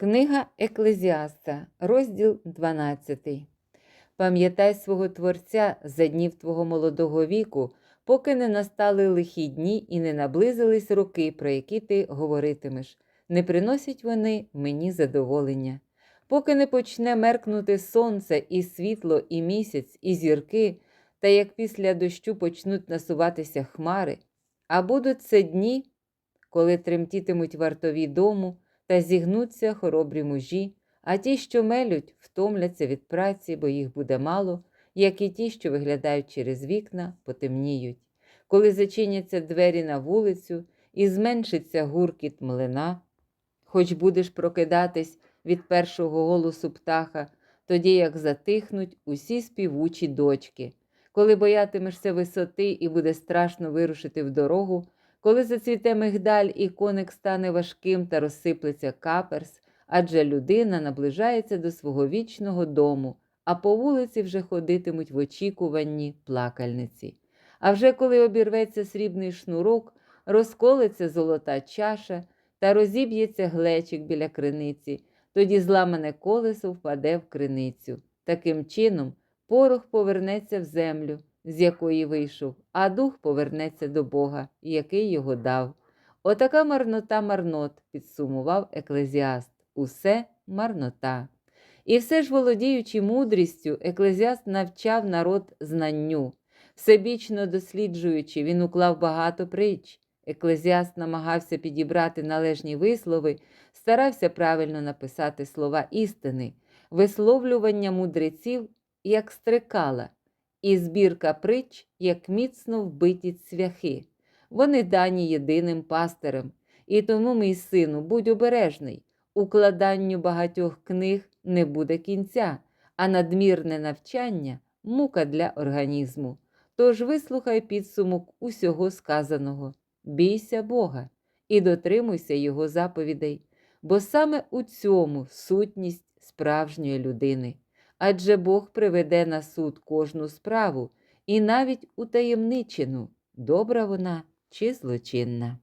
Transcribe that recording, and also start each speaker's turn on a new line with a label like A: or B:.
A: Книга Еклезіаста, розділ 12. Пам'ятай свого Творця за днів твого молодого віку, поки не настали лихі дні і не наблизились роки, про які ти говоритимеш. Не приносять вони мені задоволення. Поки не почне меркнути сонце, і світло, і місяць, і зірки, та як після дощу почнуть насуватися хмари, а будуть це дні, коли тремтітимуть вартові дому та зігнуться хоробрі мужі, а ті, що мелють, втомляться від праці, бо їх буде мало, як і ті, що виглядають через вікна, потемніють. Коли зачиняться двері на вулицю і зменшиться гуркіт млина, хоч будеш прокидатись від першого голосу птаха, тоді як затихнуть усі співучі дочки. Коли боятимешся висоти і буде страшно вирушити в дорогу, коли зацвіте мигдаль і коник стане важким та розсиплеться каперс, адже людина наближається до свого вічного дому, а по вулиці вже ходитимуть в очікуванні плакальниці. А вже коли обірветься срібний шнурок, розколеться золота чаша та розіб'ється глечик біля криниці, тоді зламане колесо впаде в криницю. Таким чином, порох повернеться в землю, з якої вийшов, а дух повернеться до Бога, який його дав. Отака марнота марнот, підсумував еклезіаст. Усе марнота. І все ж, володіючи мудрістю, еклезіаст навчав народ знанню. Всебічно досліджуючи, він уклав багато притч. Еклезіаст намагався підібрати належні вислови, старався правильно написати слова істини, висловлювання мудреців як стрикала, і збірка притч, як міцно вбиті цвяхи. Вони дані єдиним пастирем. І тому, мій сину, будь обережний, укладанню багатьох книг не буде кінця, а надмірне навчання мука для організму. Тож вислухай підсумок усього сказаного, бійся Бога і дотримуйся Його заповідей, бо саме у цьому сутність справжньої людини. Адже Бог приведе на суд кожну справу і навіть утаємничену, добра вона чи злочинна.